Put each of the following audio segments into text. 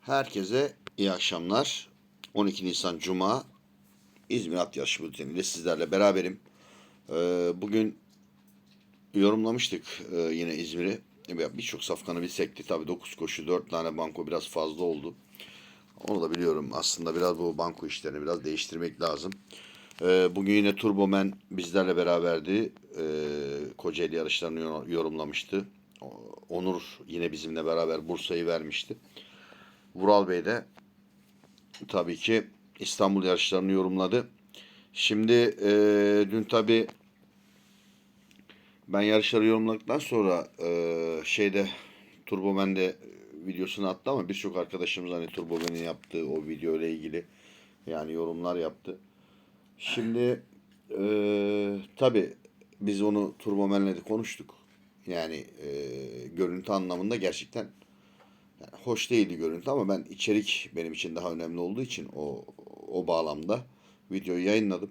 Herkese iyi akşamlar. 12 Nisan Cuma İzmir At Yarışı bülteniyle sizlerle beraberim. Ee, bugün yorumlamıştık e, yine İzmir'i. Birçok safkanı bir sekti. Tabii 9 koşu 4 tane banko biraz fazla oldu. Onu da biliyorum. Aslında biraz bu banko işlerini biraz değiştirmek lazım. Ee, bugün yine Turbomen bizlerle beraberdi. Ee, Kocaeli yarışlarını yor- yorumlamıştı. Onur yine bizimle beraber Bursa'yı vermişti. Vural Bey de tabii ki İstanbul yarışlarını yorumladı. Şimdi e, dün tabii ben yarışları yorumladıktan sonra e, şeyde Turbomen'de videosunu attı ama birçok arkadaşımız hani Turbomen'in yaptığı o video ile ilgili yani yorumlar yaptı. Şimdi e, tabii biz onu Turbomen'le de konuştuk. Yani e, görüntü anlamında gerçekten yani hoş değildi görüntü ama ben içerik benim için daha önemli olduğu için o o bağlamda videoyu yayınladım.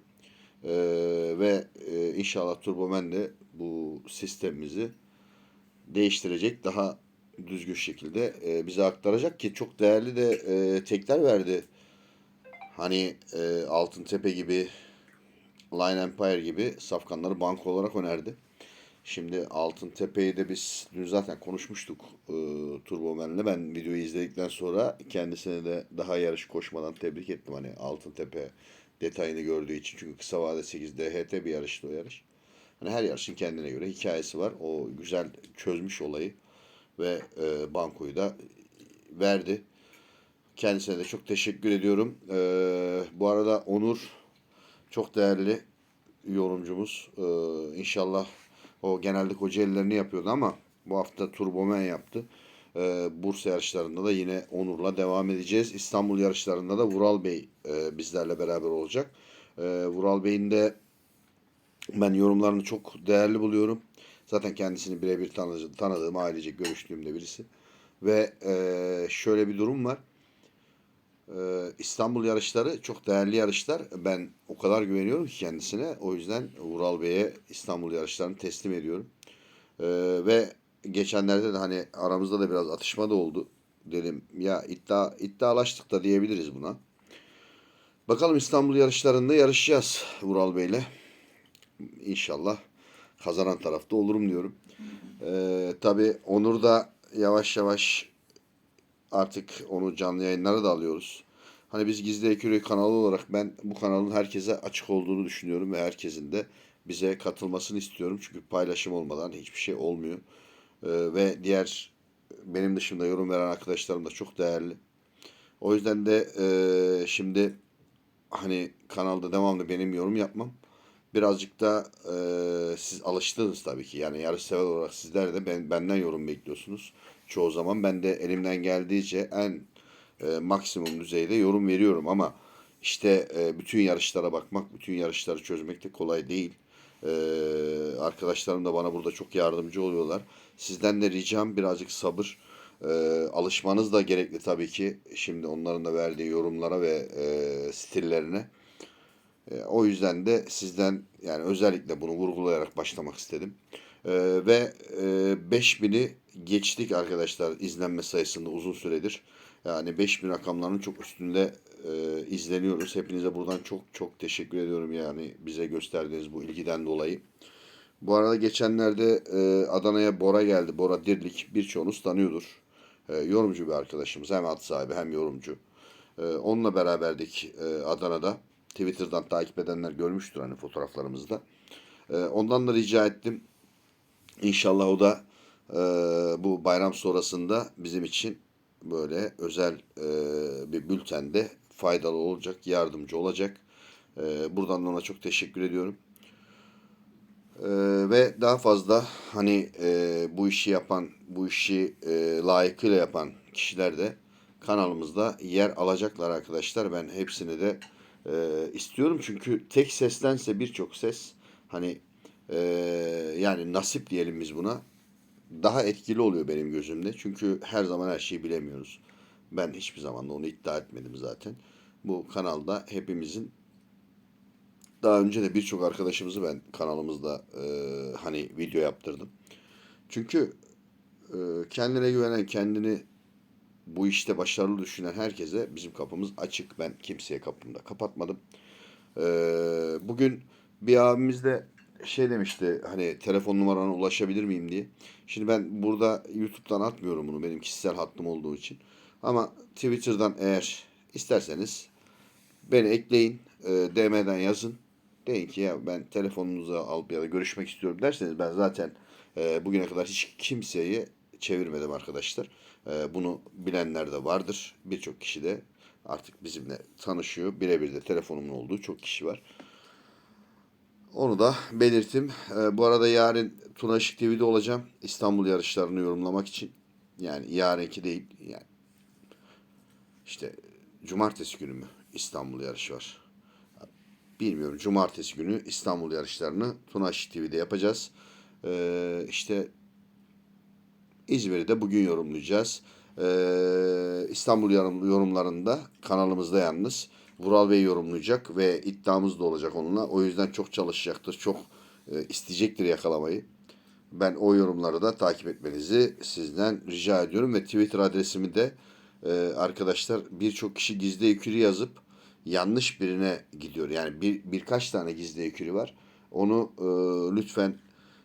Ee, ve e, inşallah Turbomen de bu sistemimizi değiştirecek daha düzgün şekilde e, bize aktaracak ki çok değerli de e, tekler verdi. Hani e, Altın Tepe gibi Line Empire gibi safkanları banko olarak önerdi. Şimdi Altın Tepe'yi de biz dün zaten konuşmuştuk e, Turbomen'le. Ben videoyu izledikten sonra kendisine de daha yarış koşmadan tebrik ettim. Hani Altın Tepe detayını gördüğü için. Çünkü kısa vade 8 DHT bir yarıştı o yarış. Hani her yarışın kendine göre hikayesi var. O güzel çözmüş olayı ve e, bankoyu da verdi. Kendisine de çok teşekkür ediyorum. E, bu arada Onur çok değerli yorumcumuz. Ee, inşallah o genelde Kocaeli'lerini yapıyordu ama bu hafta Turbomen yaptı. Ee, Bursa yarışlarında da yine Onur'la devam edeceğiz. İstanbul yarışlarında da Vural Bey e, bizlerle beraber olacak. Ee, Vural Bey'in de ben yorumlarını çok değerli buluyorum. Zaten kendisini birebir tanı- tanıdığım, ailecek görüştüğümde birisi. Ve e, şöyle bir durum var. Ee, İstanbul yarışları çok değerli yarışlar. Ben o kadar güveniyorum ki kendisine. O yüzden Vural Bey'e İstanbul yarışlarını teslim ediyorum. Ee, ve geçenlerde de hani aramızda da biraz atışma da oldu. Dedim ya iddia iddialaştık da diyebiliriz buna. Bakalım İstanbul yarışlarında yarışacağız Vural Bey'le. İnşallah kazanan tarafta olurum diyorum. Ee, tabii Onur da yavaş yavaş artık onu canlı yayınlara da alıyoruz. Hani biz Gizli Ekürü kanalı olarak ben bu kanalın herkese açık olduğunu düşünüyorum ve herkesin de bize katılmasını istiyorum. Çünkü paylaşım olmadan hiçbir şey olmuyor. Ee, ve diğer benim dışımda yorum veren arkadaşlarım da çok değerli. O yüzden de e, şimdi hani kanalda devamlı benim yorum yapmam. Birazcık da e, siz alıştınız tabii ki. Yani yarış sever olarak sizler de ben, benden yorum bekliyorsunuz. Çoğu zaman ben de elimden geldiğince en e, maksimum düzeyde yorum veriyorum ama işte e, bütün yarışlara bakmak, bütün yarışları çözmek de kolay değil. E, arkadaşlarım da bana burada çok yardımcı oluyorlar. Sizden de ricam birazcık sabır. E, alışmanız da gerekli tabii ki. Şimdi onların da verdiği yorumlara ve e, stillerine. E, o yüzden de sizden yani özellikle bunu vurgulayarak başlamak istedim. E, ve e, 5000'i geçtik arkadaşlar izlenme sayısında uzun süredir. Yani 5000 rakamlarının çok üstünde e, izleniyoruz. Hepinize buradan çok çok teşekkür ediyorum yani bize gösterdiğiniz bu ilgiden dolayı. Bu arada geçenlerde e, Adana'ya Bora geldi. Bora Dirlik birçoğunuz tanıyordur. E, yorumcu bir arkadaşımız. Hem at sahibi hem yorumcu. E, onunla beraberdik e, Adana'da. Twitter'dan takip edenler görmüştür hani fotoğraflarımızda. E, ondan da rica ettim. İnşallah o da e, bu bayram sonrasında bizim için böyle özel e, bir bültende faydalı olacak, yardımcı olacak. E, buradan da ona çok teşekkür ediyorum. E, ve daha fazla hani e, bu işi yapan, bu işi e, layıkıyla yapan kişiler de kanalımızda yer alacaklar arkadaşlar. Ben hepsini de e, istiyorum çünkü tek seslense birçok ses hani e, yani nasip diyelim biz buna daha etkili oluyor benim gözümde. Çünkü her zaman her şeyi bilemiyoruz. Ben hiçbir zaman da onu iddia etmedim zaten. Bu kanalda hepimizin daha önce de birçok arkadaşımızı ben kanalımızda e, hani video yaptırdım. Çünkü e, kendine güvenen, kendini bu işte başarılı düşünen herkese bizim kapımız açık. Ben kimseye kapımı da kapatmadım. Ee, bugün bir abimiz de şey demişti hani telefon numarana ulaşabilir miyim diye. Şimdi ben burada YouTube'dan atmıyorum bunu benim kişisel hattım olduğu için. Ama Twitter'dan eğer isterseniz beni ekleyin. e, DM'den yazın. Deyin ki ya ben telefonunuzu alıp ya da görüşmek istiyorum derseniz ben zaten e, bugüne kadar hiç kimseyi çevirmedim arkadaşlar. E, bunu bilenler de vardır. Birçok kişi de artık bizimle tanışıyor. Birebir de telefonumun olduğu çok kişi var. Onu da belirttim. E, bu arada yarın Tuna Işık TV'de olacağım. İstanbul yarışlarını yorumlamak için. Yani yarınki değil. Yani işte cumartesi günü mü İstanbul yarışı var. Bilmiyorum. Cumartesi günü İstanbul yarışlarını Tuna Işık TV'de yapacağız. E, işte İzmir'i de bugün yorumlayacağız. Ee, İstanbul yorum- yorumlarında kanalımızda yalnız Vural Bey yorumlayacak ve iddiamız da olacak onunla. O yüzden çok çalışacaktır, çok e, isteyecektir yakalamayı. Ben o yorumları da takip etmenizi sizden rica ediyorum ve Twitter adresimi de e, arkadaşlar birçok kişi gizli ekürü yazıp yanlış birine gidiyor. Yani bir birkaç tane gizli ekürü var. Onu e, lütfen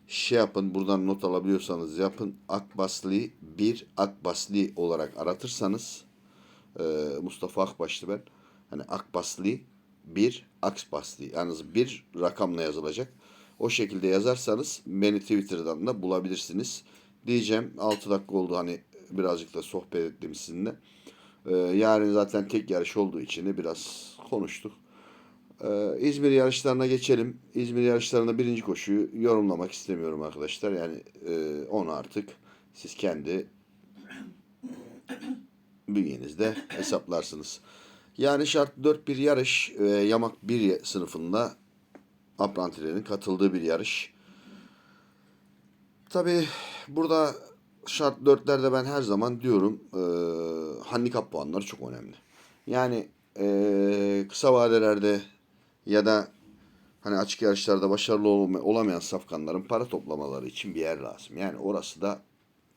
şey yapın buradan not alabiliyorsanız yapın. Akbasli bir Akbasli olarak aratırsanız Mustafa Akbaş'tı ben. Hani Akbasli bir Akbasli yalnız bir rakamla yazılacak. O şekilde yazarsanız beni Twitter'dan da bulabilirsiniz. Diyeceğim 6 dakika oldu hani birazcık da sohbet ettim sizinle. Ee, yarın zaten tek yarış olduğu için de biraz konuştuk. Ee, İzmir yarışlarına geçelim. İzmir yarışlarında birinci koşuyu yorumlamak istemiyorum arkadaşlar. Yani e, onu artık siz kendi bünyenizde hesaplarsınız. Yani şart 4 bir yarış e, yamak 1 sınıfında aprantilerin katıldığı bir yarış. Tabi burada şart 4'lerde ben her zaman diyorum e, handikap puanları çok önemli. Yani e, kısa vadelerde ya da hani açık yarışlarda başarılı olamayan safkanların para toplamaları için bir yer lazım. Yani orası da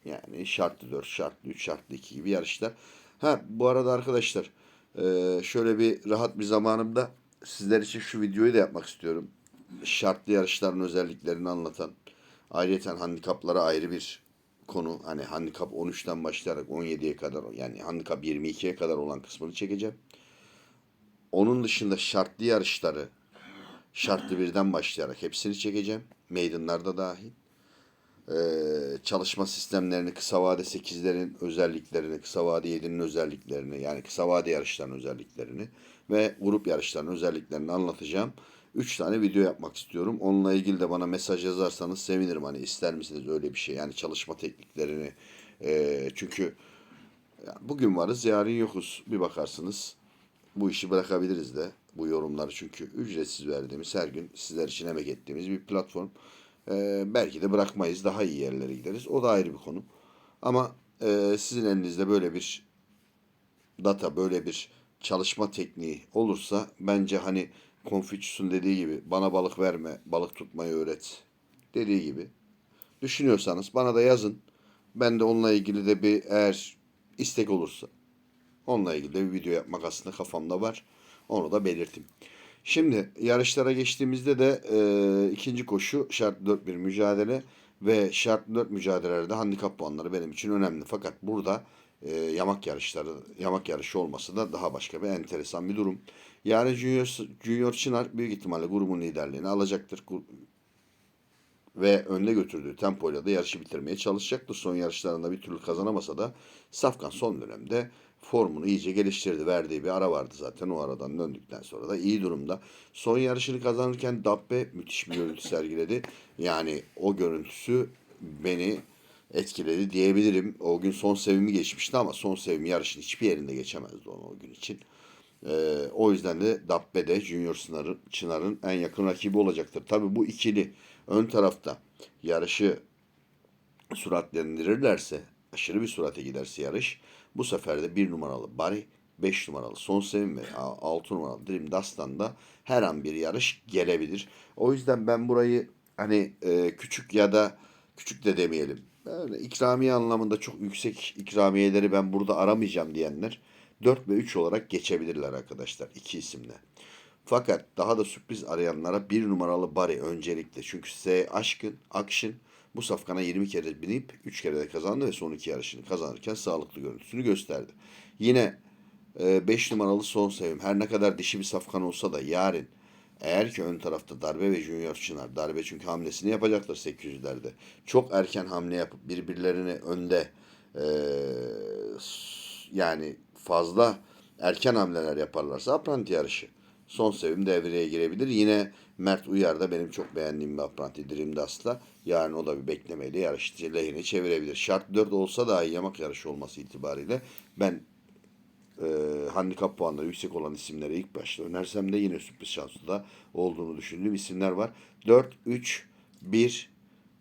yani şartlı 4, şartlı 3, şartlı 2 gibi yarışlar. Ha bu arada arkadaşlar e, şöyle bir rahat bir zamanımda sizler için şu videoyu da yapmak istiyorum. Şartlı yarışların özelliklerini anlatan ayrıca handikaplara ayrı bir konu. Hani handikap 13'ten başlayarak 17'ye kadar yani handikap 22'ye kadar olan kısmını çekeceğim. Onun dışında şartlı yarışları şartlı birden başlayarak hepsini çekeceğim. Maidenlarda dahil. Ee, çalışma sistemlerini, kısa vade 8'lerin özelliklerini, kısa vade 7'nin özelliklerini, yani kısa vade yarışların özelliklerini ve grup yarışlarının özelliklerini anlatacağım. 3 tane video yapmak istiyorum. Onunla ilgili de bana mesaj yazarsanız sevinirim. Hani ister misiniz öyle bir şey? Yani çalışma tekniklerini. Ee, çünkü bugün varız, yarın yokuz. Bir bakarsınız bu işi bırakabiliriz de bu yorumları çünkü ücretsiz verdiğimiz her gün sizler için emek ettiğimiz bir platform. Ee, belki de bırakmayız daha iyi yerlere gideriz. O da ayrı bir konu. Ama e, sizin elinizde böyle bir data böyle bir çalışma tekniği olursa bence hani Confucius'un dediği gibi bana balık verme balık tutmayı öğret dediği gibi düşünüyorsanız bana da yazın. Ben de onunla ilgili de bir eğer istek olursa Onunla ilgili de bir video yapmak aslında kafamda var. Onu da belirteyim. Şimdi yarışlara geçtiğimizde de e, ikinci koşu şart 4 bir mücadele ve şart 4 mücadelelerde handikap puanları benim için önemli. Fakat burada e, yamak yarışları, yamak yarışı olması da daha başka bir enteresan bir durum. Yani Junior, Junior Çınar büyük ihtimalle grubun liderliğini alacaktır. Ve önde götürdüğü tempoyla da yarışı bitirmeye çalışacaktır. Son yarışlarında bir türlü kazanamasa da Safkan son dönemde formunu iyice geliştirdi. Verdiği bir ara vardı zaten. O aradan döndükten sonra da iyi durumda. Son yarışını kazanırken Dabbe müthiş bir görüntü sergiledi. Yani o görüntüsü beni etkiledi diyebilirim. O gün son sevimi geçmişti ama son sevimi yarışın hiçbir yerinde geçemezdi onu o gün için. Ee, o yüzden de Dabbe de Junior Çınar'ın, Çınar'ın en yakın rakibi olacaktır. Tabii bu ikili ön tarafta yarışı süratlendirirlerse, aşırı bir sürate giderse yarış, bu sefer de bir numaralı Bari, 5 numaralı Son Sevim ve 6 numaralı Dream Dust'tan da her an bir yarış gelebilir. O yüzden ben burayı hani e, küçük ya da küçük de demeyelim. Öyle ikramiye anlamında çok yüksek ikramiyeleri ben burada aramayacağım diyenler 4 ve 3 olarak geçebilirler arkadaşlar iki isimle. Fakat daha da sürpriz arayanlara bir numaralı Bari öncelikle. Çünkü S Aşkın, Akşın bu safkana 20 kere binip 3 kere de kazandı ve son iki yarışını kazanırken sağlıklı görüntüsünü gösterdi. Yine 5 numaralı Son Sevim her ne kadar dişi bir safkan olsa da yarın eğer ki ön tarafta darbe ve Junior Çınar darbe çünkü hamlesini yapacaktır 800'lerde. Çok erken hamle yapıp birbirlerini önde s- yani fazla erken hamleler yaparlarsa apranti yarışı. Son sevim devreye girebilir. Yine Mert Uyar da benim çok beğendiğim bir apranti Dream Dust'la. Yarın o da bir beklemeyle yarışçı lehine çevirebilir. Şart 4 olsa dahi yamak yarışı olması itibariyle ben e, handikap puanları yüksek olan isimleri ilk başta önersem de yine sürpriz şanslı da olduğunu düşündüğüm isimler var. 4, 3, 1,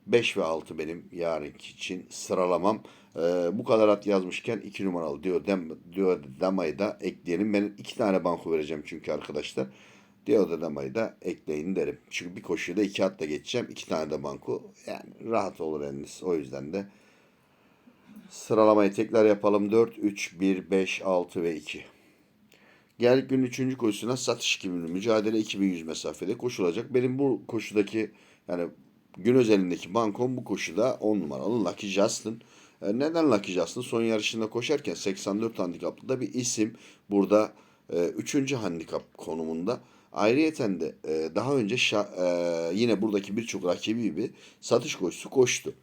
5 ve 6 benim yarınki için sıralamam. E, bu kadar at yazmışken 2 numaralı Diodem, Diodema'yı da ekleyelim. Ben iki tane banko vereceğim çünkü arkadaşlar. Diodema'yı da ekleyin derim. Çünkü bir koşuyu da iki atla geçeceğim. iki tane de banko. Yani rahat olur eliniz. O yüzden de Sıralamayı tekrar yapalım. 4, 3, 1, 5, 6 ve 2. Geldik günün 3. koşusuna satış kimliği mücadele 2100 mesafede koşulacak. Benim bu koşudaki yani gün özelindeki bankom bu koşuda 10 numaralı Lucky Justin. E, Neden Lucky Justin? Son yarışında koşarken 84 handikaplı da bir isim. Burada 3. handikap konumunda. Ayrıyeten de e, daha önce e, yine buradaki birçok rakibi gibi satış koşusu koştu.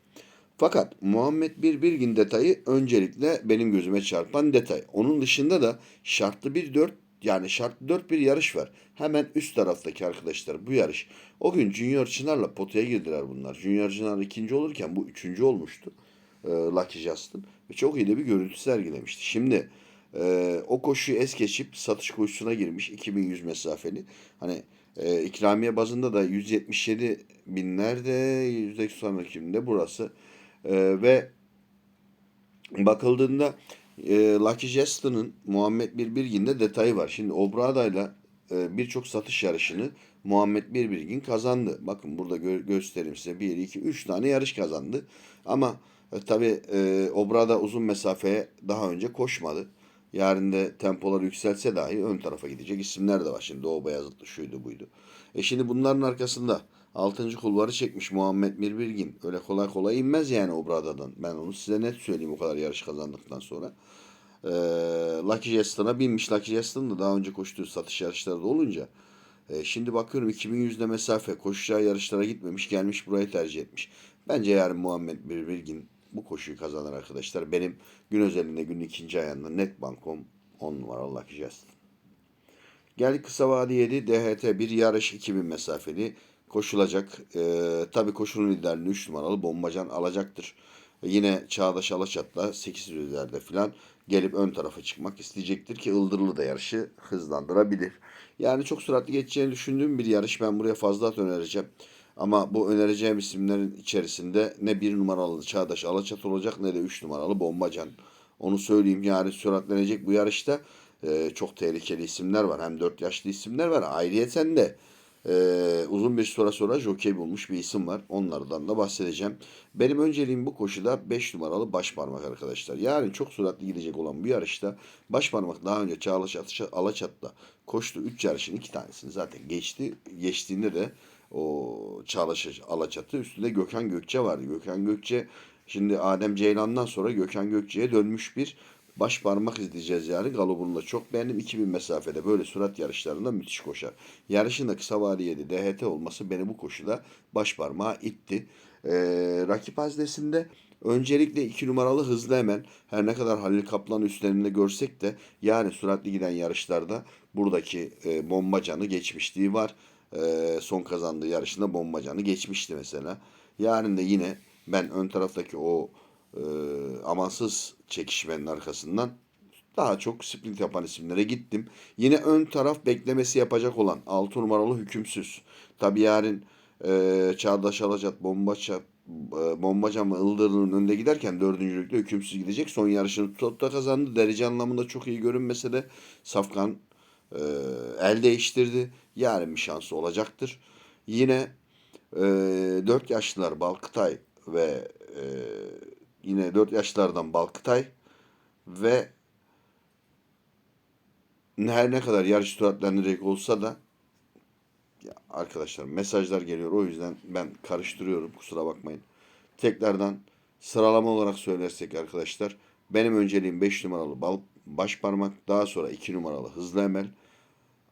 Fakat Muhammed Bir Bilgin detayı öncelikle benim gözüme çarpan detay. Onun dışında da şartlı bir 4 yani şartlı 4 bir yarış var. Hemen üst taraftaki arkadaşlar bu yarış. O gün Junior Çınar'la potaya girdiler bunlar. Junior Çınar ikinci olurken bu üçüncü olmuştu. E, Lucky Justin. Ve çok iyi de bir görüntü sergilemişti. Şimdi e, o koşuyu es geçip satış koşusuna girmiş 2100 mesafeli. Hani e, ikramiye bazında da 177 binlerde yüzde sonrakinde burası. Ee, ve bakıldığında e, Lucky Justin'ın Muhammed Birbirgin'de detayı var. Şimdi Obrada'yla e, birçok satış yarışını Muhammed Birbirgin kazandı. Bakın burada gö- göstereyim size. 1, 2, 3 tane yarış kazandı. Ama e, tabii e, Obrada uzun mesafeye daha önce koşmadı. Yarın da tempolar yükselse dahi ön tarafa gidecek isimler de var. Şimdi Doğu Beyazıtlı şuydu buydu. E şimdi bunların arkasında 6. kulvarı çekmiş Muhammed Mirbirgin. Öyle kolay kolay inmez yani Obrada'dan. Ben onu size net söyleyeyim o kadar yarış kazandıktan sonra. Ee, Lucky Justin'a binmiş. Lucky Justin da daha önce koştuğu satış yarışları da olunca. e, şimdi bakıyorum 2100'de mesafe koşacağı yarışlara gitmemiş. Gelmiş burayı tercih etmiş. Bence yarın Muhammed Mirbirgin bu koşuyu kazanır arkadaşlar. Benim gün özelinde günün ikinci ayağında net bankom 10 numaralı Lucky Justin. Geldik kısa vade 7 DHT bir yarış 2000 mesafeli koşulacak. Ee, tabii koşunun liderini 3 numaralı Bombacan alacaktır. Ee, yine Çağdaş Alaçat'la 800'lerde falan gelip ön tarafa çıkmak isteyecektir ki Ildırlı da yarışı hızlandırabilir. Yani çok süratli geçeceğini düşündüğüm bir yarış. Ben buraya fazla at önereceğim. Ama bu önereceğim isimlerin içerisinde ne bir numaralı Çağdaş Alaçat olacak ne de 3 numaralı Bombacan. Onu söyleyeyim yani süratlenecek bu yarışta e, çok tehlikeli isimler var. Hem 4 yaşlı isimler var. Ayrıyeten de e, uzun bir süre sonra jockey bulmuş bir isim var. Onlardan da bahsedeceğim. Benim önceliğim bu koşuda 5 numaralı baş parmak arkadaşlar. Yani çok süratli gidecek olan bu yarışta baş parmak daha önce Çağlaş Alaçat'ta koştu. 3 yarışın 2 tanesini zaten geçti. Geçtiğinde de o Çağlaş Alaçat'ı üstünde Gökhan Gökçe vardı. Gökhan Gökçe şimdi Adem Ceylan'dan sonra Gökhan Gökçe'ye dönmüş bir baş parmak izleyeceğiz yani. Galobun'u da çok beğendim. 2000 mesafede böyle sürat yarışlarında müthiş koşar. Yarışın da kısa vadeli DHT olması beni bu koşuda baş parmağa itti. Ee, rakip haznesinde öncelikle 2 numaralı hızlı hemen her ne kadar Halil Kaplan üstlerinde görsek de yani süratli giden yarışlarda buradaki e, bombacanı geçmişliği var. E, son kazandığı yarışında bombacanı geçmişti mesela. Yarın da yine ben ön taraftaki o e, amansız çekişmenin arkasından daha çok sprint yapan isimlere gittim. Yine ön taraf beklemesi yapacak olan 6 numaralı hükümsüz. Tabi yarın e, Çağdaş Alacat, Bombaça, e, Bombacan ve Ildırı'nın önünde giderken dördüncülükte hükümsüz gidecek. Son yarışını Totta kazandı. Derece anlamında çok iyi görünmese de Safkan e, el değiştirdi. Yarın bir şansı olacaktır. Yine e, 4 yaşlılar Balkıtay ve e, yine 4 yaşlardan Balkıtay ve her ne kadar yarış süratlendirecek olsa da ya arkadaşlar mesajlar geliyor o yüzden ben karıştırıyorum kusura bakmayın. Tekrardan sıralama olarak söylersek arkadaşlar benim önceliğim 5 numaralı bal, baş parmak daha sonra 2 numaralı hızlı emel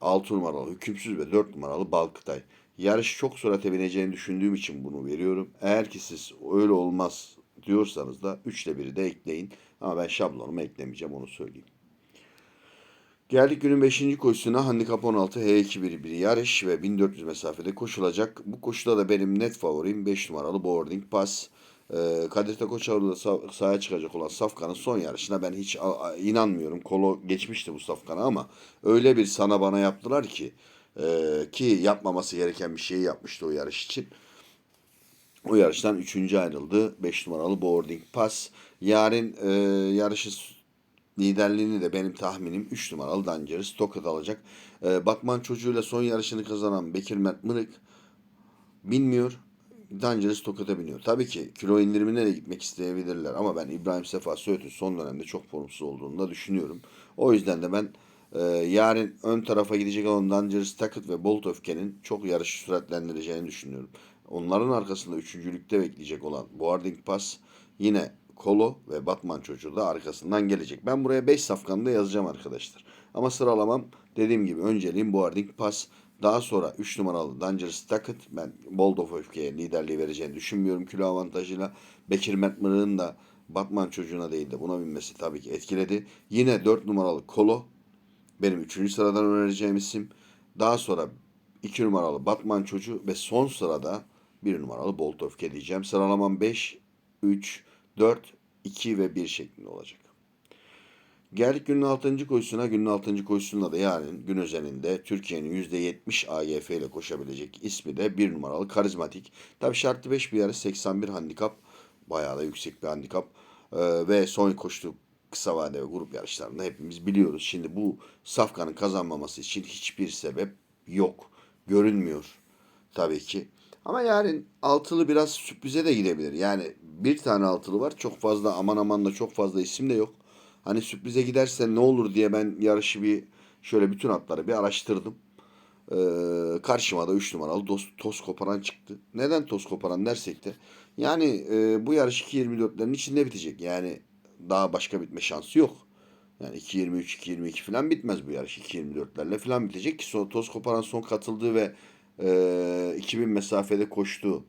6 numaralı hükümsüz ve 4 numaralı Balkıtay. Yarış çok sürate bineceğini düşündüğüm için bunu veriyorum. Eğer ki siz öyle olmaz diyorsanız da 3 ile 1'i de ekleyin. Ama ben şablonumu eklemeyeceğim onu söyleyeyim. Geldik günün 5. koşusuna handikap 16 H2 bir bir yarış ve 1400 mesafede koşulacak. Bu koşuda da benim net favorim 5 numaralı boarding pass. Ee, Kadir Tekoçoğlu'da sah- sahaya çıkacak olan Safkan'ın son yarışına ben hiç inanmıyorum. Kolo geçmişti bu Safkan'a ama öyle bir sana bana yaptılar ki e, ki yapmaması gereken bir şeyi yapmıştı o yarış için. O yarıştan 3. ayrıldı. 5 numaralı boarding pass. Yarın e, yarışı liderliğini de benim tahminim 3 numaralı Dangerous Tokat alacak. E, Batman çocuğuyla son yarışını kazanan Bekir Mert Mırık bilmiyor. Dangerous Tokat'a biniyor. Tabii ki kilo indirimine de gitmek isteyebilirler ama ben İbrahim Sefa Söğüt'ün son dönemde çok formsuz olduğunu da düşünüyorum. O yüzden de ben e, yarın ön tarafa gidecek olan Dangerous Tokat ve Bolt Öfke'nin çok yarışı süratlendireceğini düşünüyorum. Onların arkasında üçüncülükte bekleyecek olan Boarding Pass yine Kolo ve Batman çocuğu da arkasından gelecek. Ben buraya 5 safkanı da yazacağım arkadaşlar. Ama sıralamam dediğim gibi önceliğim Boarding Pass. Daha sonra 3 numaralı Dangerous Tucket. Ben Bold of Öfke'ye liderliği vereceğini düşünmüyorum kilo avantajıyla. Bekir Mertman'ın da Batman çocuğuna değil de buna binmesi tabii ki etkiledi. Yine 4 numaralı Kolo. Benim 3. sıradan önereceğim isim. Daha sonra 2 numaralı Batman çocuğu ve son sırada 1 numaralı Bolt Öfke diyeceğim. Sıralamam 5, 3, 4, 2 ve 1 şeklinde olacak. Geldik günün 6. koşusuna. Günün 6. koşusunda da yarın gün özelinde Türkiye'nin %70 AGF ile koşabilecek ismi de 1 numaralı karizmatik. Tabi şartlı 5 bir yarış 81 handikap. Bayağı da yüksek bir handikap. Ee, ve son koştuğu kısa vade ve grup yarışlarında hepimiz biliyoruz. Şimdi bu Safkan'ın kazanmaması için hiçbir sebep yok. Görünmüyor tabii ki. Ama yarın altılı biraz sürprize de gidebilir. Yani bir tane altılı var. Çok fazla aman aman da çok fazla isim de yok. Hani sürprize giderse ne olur diye ben yarışı bir şöyle bütün atları bir araştırdım. Ee, karşıma da 3 numaralı toz, toz koparan çıktı. Neden toz koparan dersek de yani e, bu yarış 2.24'lerin içinde bitecek. Yani daha başka bitme şansı yok. Yani 2.23, 2.22 falan bitmez bu yarış. 2.24'lerle falan bitecek ki son, toz koparan son katıldığı ve e, 2000 mesafede koştuğu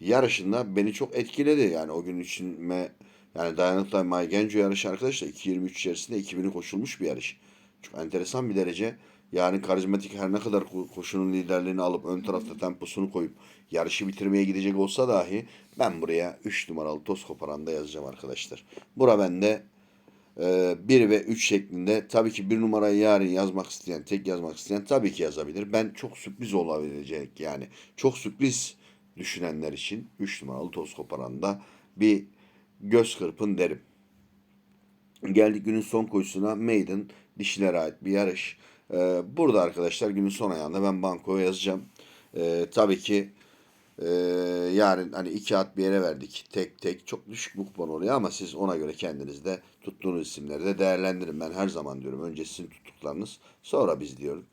yarışında beni çok etkiledi. Yani o gün için ve yani dayanıklı May Genco yarışı arkadaşlar 2.23 içerisinde 2000'i koşulmuş bir yarış. Çok enteresan bir derece. Yani karizmatik her ne kadar ko- koşunun liderliğini alıp ön tarafta temposunu koyup yarışı bitirmeye gidecek olsa dahi ben buraya 3 numaralı toz koparanda yazacağım arkadaşlar. Bura bende 1 ve 3 şeklinde tabii ki bir numarayı yarın yazmak isteyen, tek yazmak isteyen tabii ki yazabilir. Ben çok sürpriz olabilecek yani çok sürpriz düşünenler için 3 numaralı toz koparanda bir göz kırpın derim. Geldik günün son koşusuna Maiden dişilere ait bir yarış. Ee, burada arkadaşlar günün son ayağında ben bankoya yazacağım. Ee, tabii ki ee, yarın hani iki at bir yere verdik tek tek çok düşük bir kupon oluyor ama siz ona göre kendiniz de tuttuğunuz isimleri de değerlendirin. Ben her zaman diyorum önce sizin tuttuklarınız sonra biz diyorum.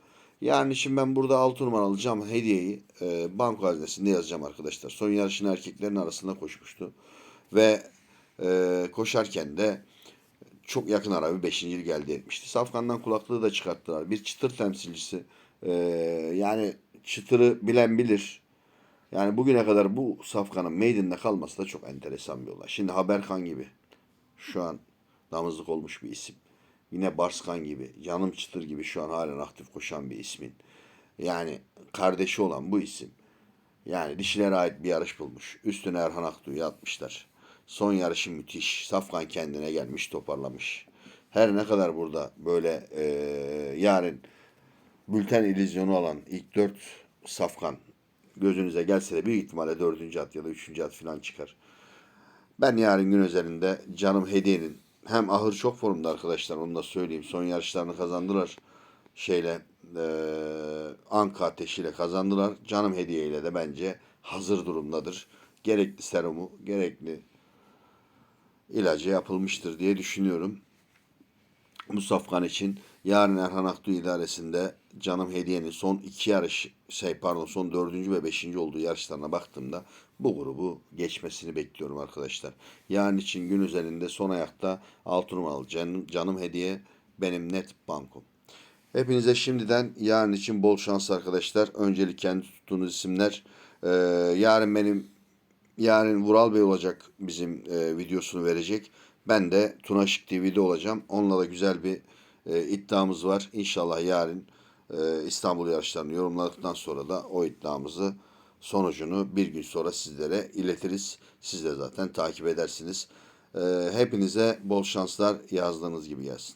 Yani şimdi ben burada 6 numara alacağım hediyeyi e, banko haznesinde yazacağım arkadaşlar. Son yarışın erkeklerin arasında koşmuştu. Ve e, koşarken de çok yakın ara bir beşincilik elde etmişti. Safkan'dan kulaklığı da çıkarttılar. Bir çıtır temsilcisi. E, yani çıtırı bilen bilir. Yani bugüne kadar bu safkanın maiden'de kalması da çok enteresan bir olay. Şimdi Haberkan gibi şu an damızlık olmuş bir isim. Yine Barskan gibi, Canım Çıtır gibi şu an halen aktif koşan bir ismin. Yani kardeşi olan bu isim. Yani dişilere ait bir yarış bulmuş. Üstüne Erhan Aktuğ'u atmışlar. Son yarışı müthiş. Safkan kendine gelmiş, toparlamış. Her ne kadar burada böyle e, yarın bülten illüzyonu alan ilk dört safkan gözünüze gelse de büyük ihtimalle dördüncü at ya da üçüncü at falan çıkar. Ben yarın gün üzerinde canım hediyenin hem ahır çok formda arkadaşlar onu da söyleyeyim. Son yarışlarını kazandılar. Şeyle e, Anka ateşiyle kazandılar. Canım hediyeyle de bence hazır durumdadır. gerekli serumu, gerekli ilacı yapılmıştır diye düşünüyorum. Bu safkan için yarın Erhan Aktu idaresinde Canım Hediye'nin son iki yarış, şey pardon son dördüncü ve beşinci olduğu yarışlarına baktığımda bu grubu geçmesini bekliyorum arkadaşlar. Yarın için gün üzerinde son ayakta altı numaralı Canım, Canım Hediye benim net bankom. Hepinize şimdiden yarın için bol şans arkadaşlar. Öncelik kendi tuttuğunuz isimler. Ee, yarın benim yarın Vural Bey olacak bizim e, videosunu verecek. Ben de Tuna Şık TV'de olacağım. Onunla da güzel bir e, iddiamız var. İnşallah yarın e, İstanbul yarışlarını yorumladıktan sonra da o iddiamızı sonucunu bir gün sonra sizlere iletiriz. Siz de zaten takip edersiniz. E, hepinize bol şanslar yazdığınız gibi gelsin.